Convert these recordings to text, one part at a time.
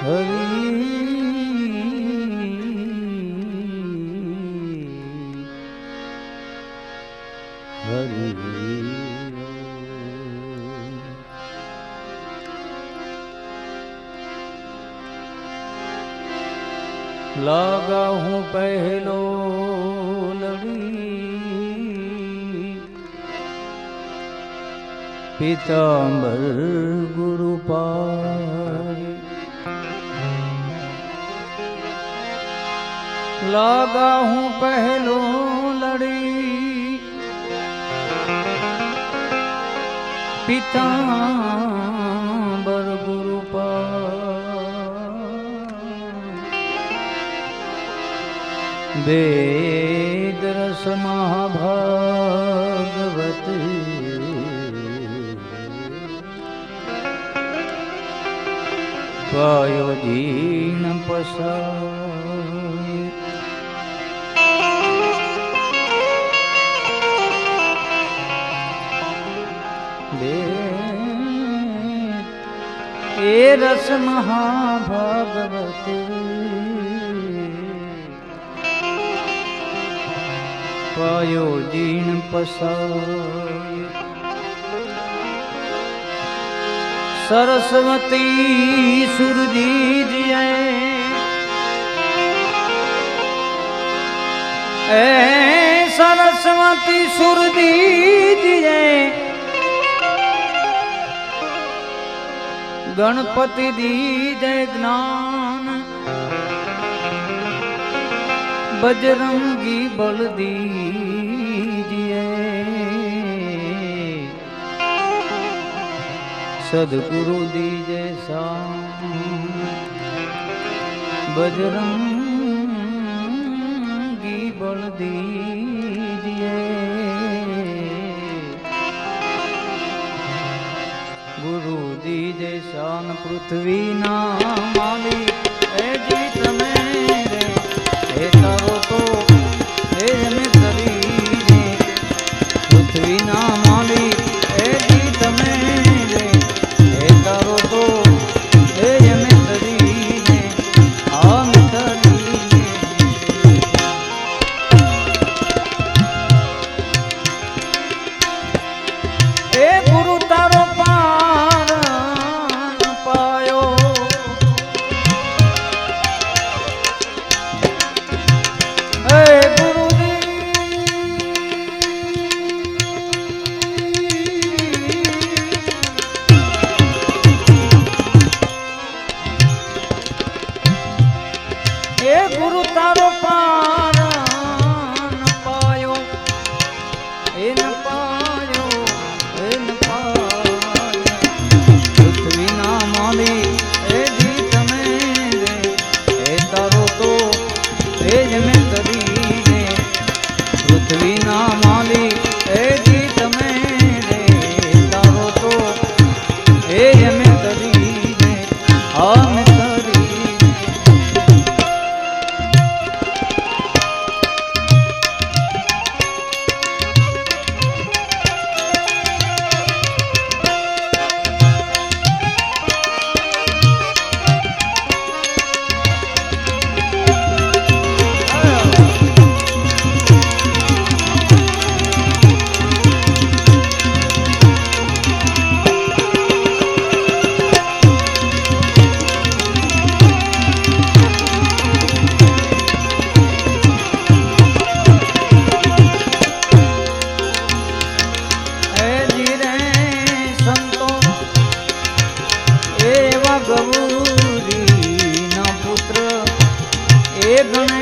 લાગા હું પહેલો લડી. પિતાંબર ગુરુ લાગા હું પહેલો લડી. પિતાંબર ગુરુ વેદ રસ મહાભાગવત. પાયો પસાય એ રસ મહાભાગવત. પયો દીણ પસાય. સરસ્વતી સુરજી એ સરસ્વતી સુરજી જય ગણપતિ દીજય જ્ઞાન. બજરંગી બલદીજય સદગુરુ દીજે સા બજરંગી બલદીજય પૃથ્વીના માલિક એ જી તમે રે. હે તારો એ ગણેશ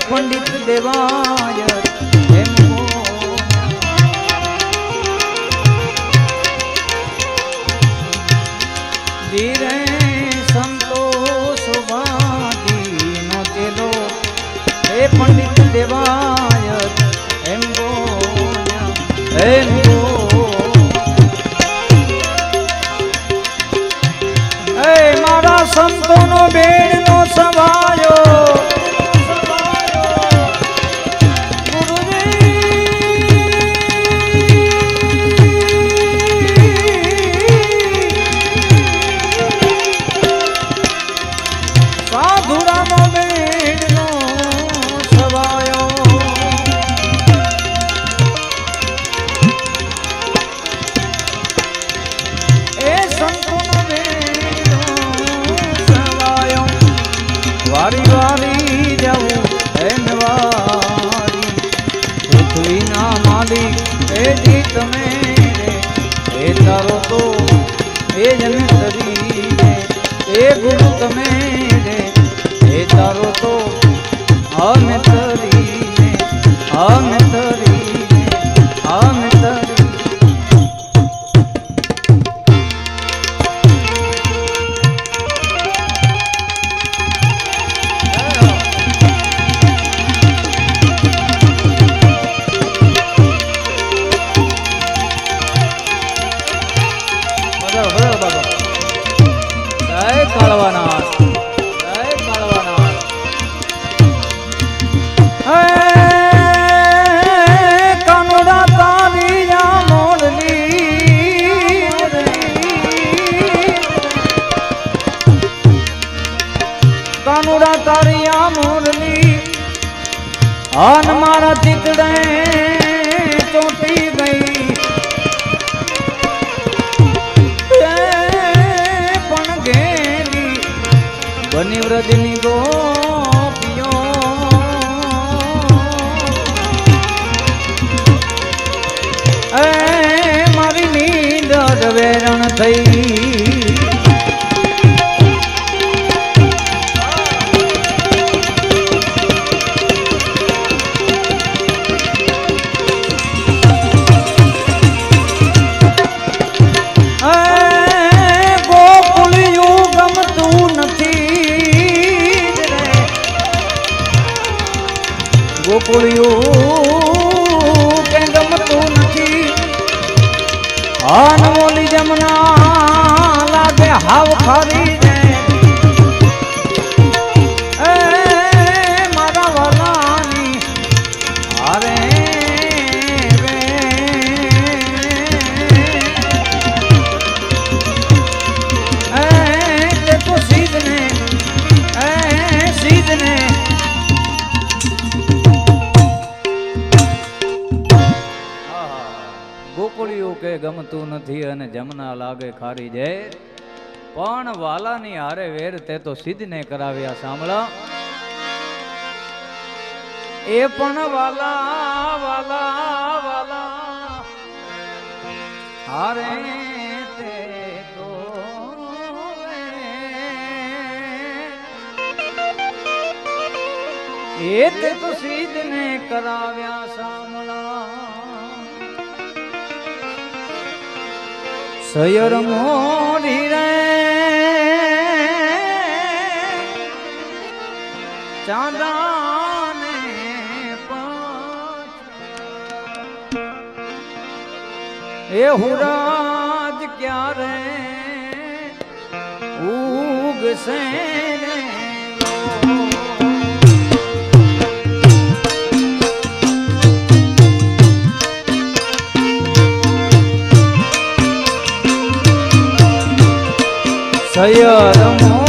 પંડિત દેવાય ધીરે સંતોષ વાદીનો તેલો એ પંડિત દેવાય એમ ગો એમ ગો મારી ઝેર પણ વાલાની હારે વેર તે તો સિદ્ધ ને કરાવ્યા સાંભળો. એ પણ વાલા વાલા વાલા. હારે એ તે તો સિદ્ધ ને કરાવ્યા સાંભળા. સયર મોરી રે ચાંદાને એ હુરાજ ક્યારે ઉગ ઉગશે 哎呀，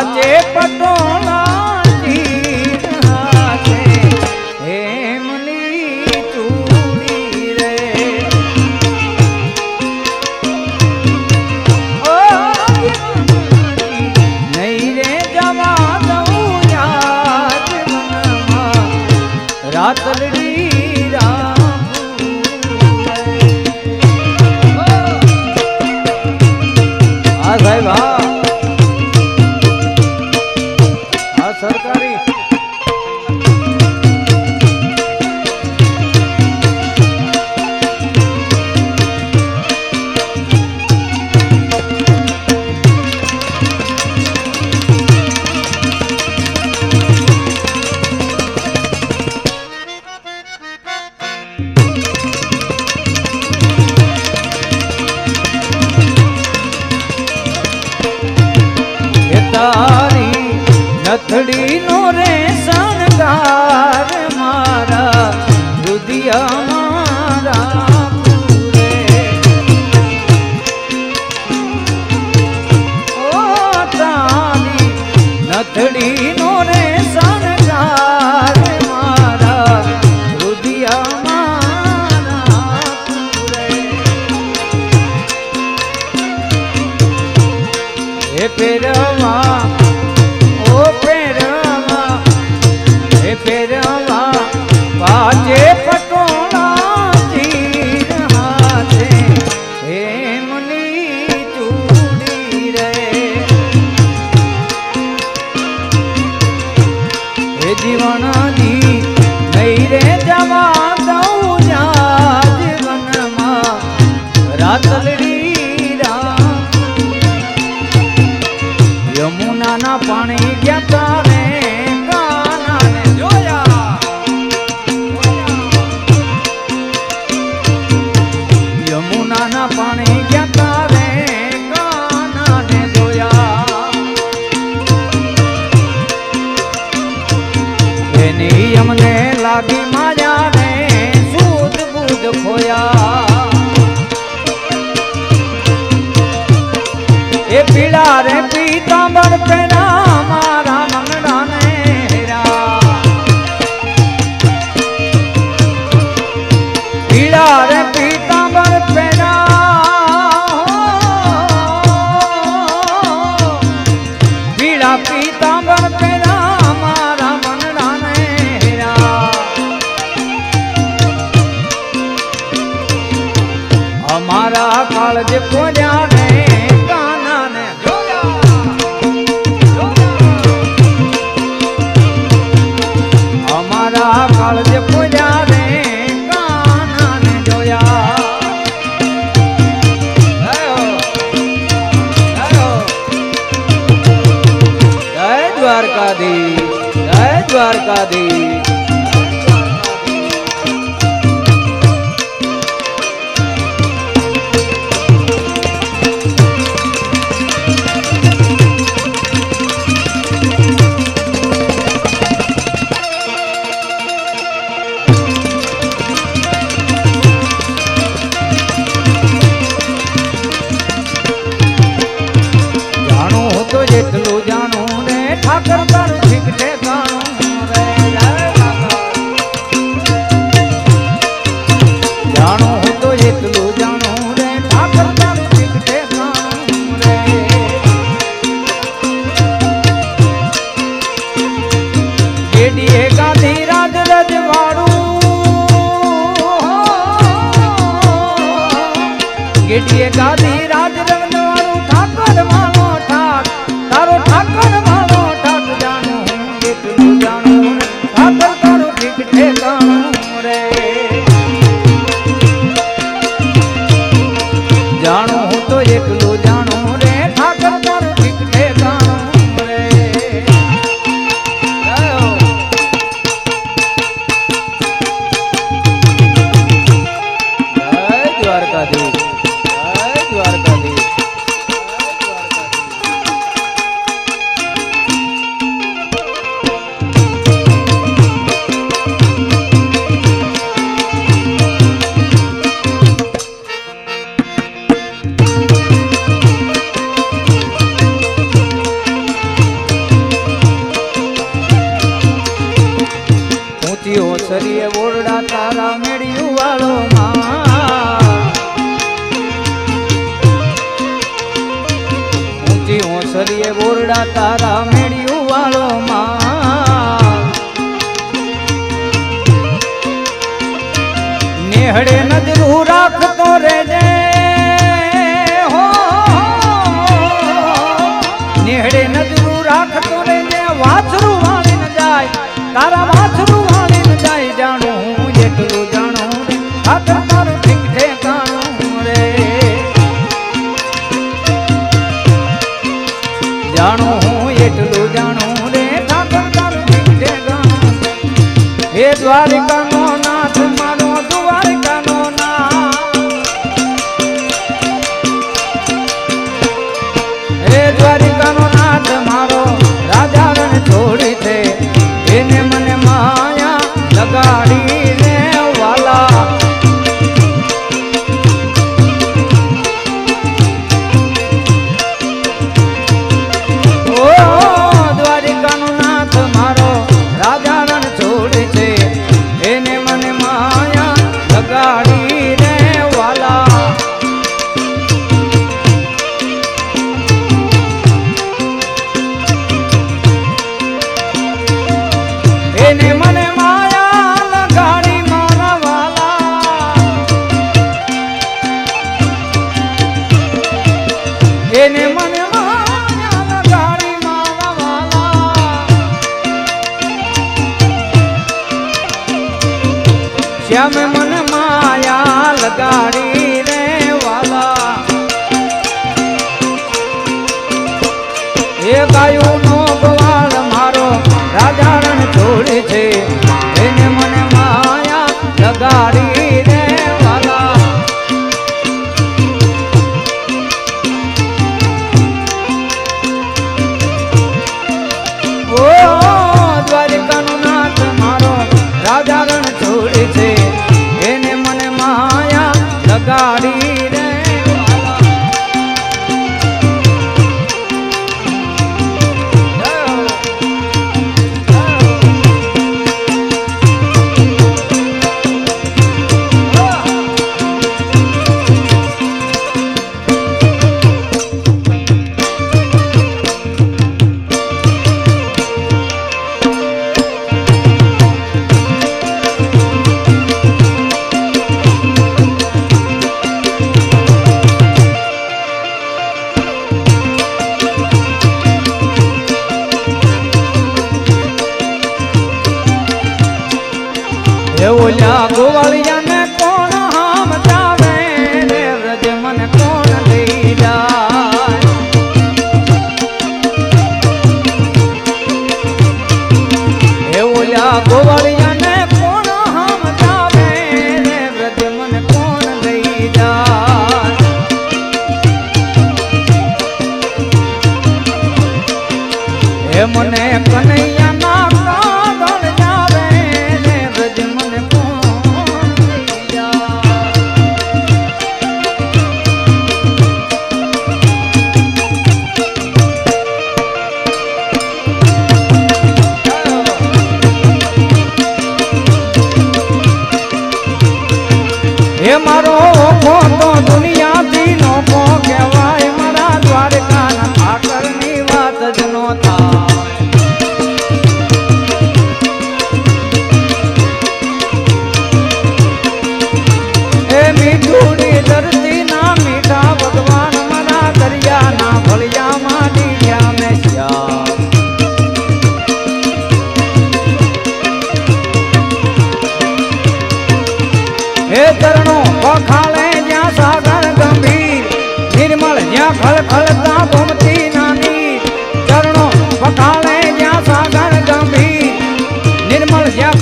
안녕. તારું ધરીએ બોરડા તારા મેળ્યું વાળો માં. નેહડે નજરું રાખતો રેજે.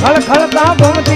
ખળખળતા ભમતા